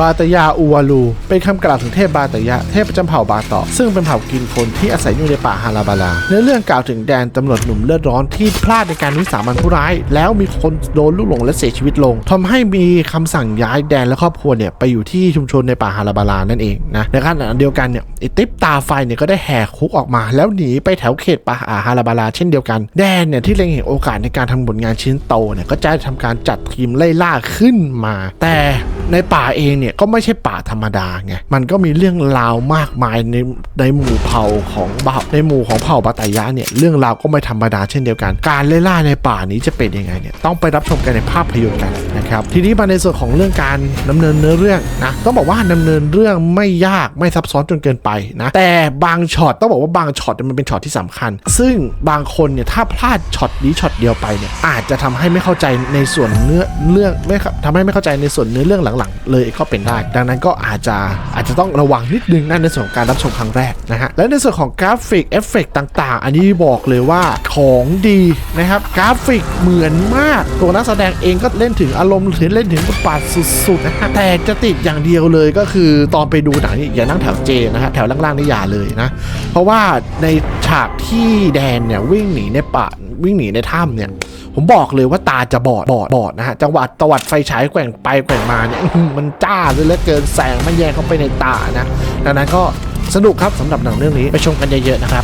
บาตยาอูวาลู เป็นคำกล่าวถึงเทพบาตยะเทพประจำเผ่าบาตอซึ่งเป็นเผ่ากินคนที่อาศัยอยู่ในป่าฮาราบาลาเนื้อเรื่องกล่าวถึงแดนตำรวจหนุ่มเลือดร้อนที่พลาดในการวิสามันผู้ร้าย แล้วมีคนโดนลูกหลงและเสียชีวิตลงทำให้มีคำสั่งย้ายแดนและครอบครัวเนี่ยไปอยู่ที่ชุมชนในป่าฮาราบาลานั่นเองนะในขณะเดียวกันเนี่ยไอติ๊บตาไฟเนี่ยก็ได้แหกคุกออกมา แล้วหนีไปแถวเขตป่าฮาราบาลาเช่นเดียวกัน แดนเนี่ยที่เล็งเห็นโอกาสในการทำผลงานชิ้นโตเนี่ยก็จะทำการจัดทีมไล่ล่าขึ้นมา แต่ในป่าเองเนี่ยก็ไม่ใช่ป่าธรรมดาไง มันก็มีเรื่องราวมากมายในในหมู่เผ่าของเผ่าในหมู่ของเผ่าบาตายะเนี่ยเรื่องราวก็ไม่ธรรมดาเช่นเดียวกัน การไล่ล่าในป่านี้จะเป็นยังไงเนี่ยต้องไปรับชมกันในภาพยนตร์กันนะครับทีนี้มาในส่วนของเรื่องการดำเนินเนื้อเรื่องนะต้องบอกว่าดำเนินเรื่องไม่ยากไม่ซับซ้อนจนเกินไปนะแต่บางช็อตต้องบอกว่าบางช็อตมันเป็นช็อตที่สำคัญ ซึ่งบางคนเนี่ยถ้าพลาดช็อตนี้ช็อตเดียวไปเนี่ยอาจจะทำให้ไม่เข้าใจในส่วนเนื้อเรื่องไม่ทำให้ไม่เข้าใจในส่วนเนื้อเรื่องหลังๆ เลยก็เป็นได้ ดังนั้นก็อาจจะอาจจะต้องระวังนิดนึงนั่นในส่วนของการรับชมครั้งแรกนะฮะและในส่วนของกราฟิกเอฟเฟกต่างๆ อันนี้บอกเลยว่าของดีนะครับกราฟิกเหมือนมาก ตัวนักแสดงเองก็เล่นถึงอารมณ์ถึงเล่นถึงบทบาทสุดๆนะฮะแต่จะติดอย่างเดียวเลยก็คือตอนไปดูหนังนี่อย่านั่งแถวเจนะฮะแถวล่างๆนี่อย่าเลยนะ เพราะว่าในฉากที่แดนเนี่ยวิ่งหนีในป่าวิ่งหนีในถ้ำเนี่ย ผมบอกเลยว่าตาจะบอดบอดบอดนะฮะจังหวะตวัดไฟฉายแกว่งไปแกว่งมาเนี่ยมันจ้าเลยเหลือเกินแสงมันแยงเข้าไปในตานะดังนั้นก็สนุกครับสำหรับหนังเรื่องนี้ไปชมกันเยอะๆนะครับ